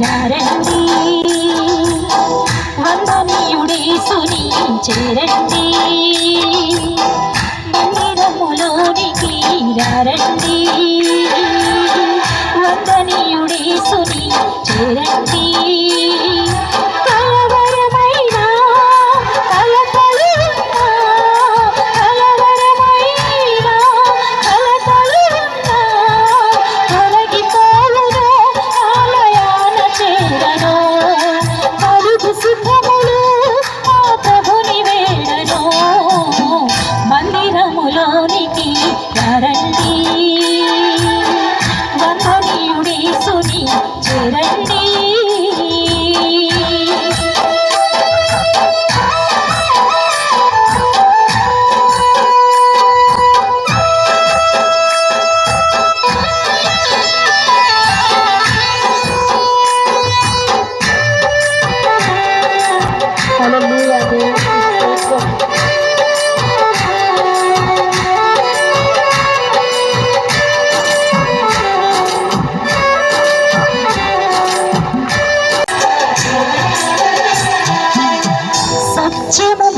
రారండి వందనీయుడేసుని చేరండి. రండి వందనీయుడేసుని two.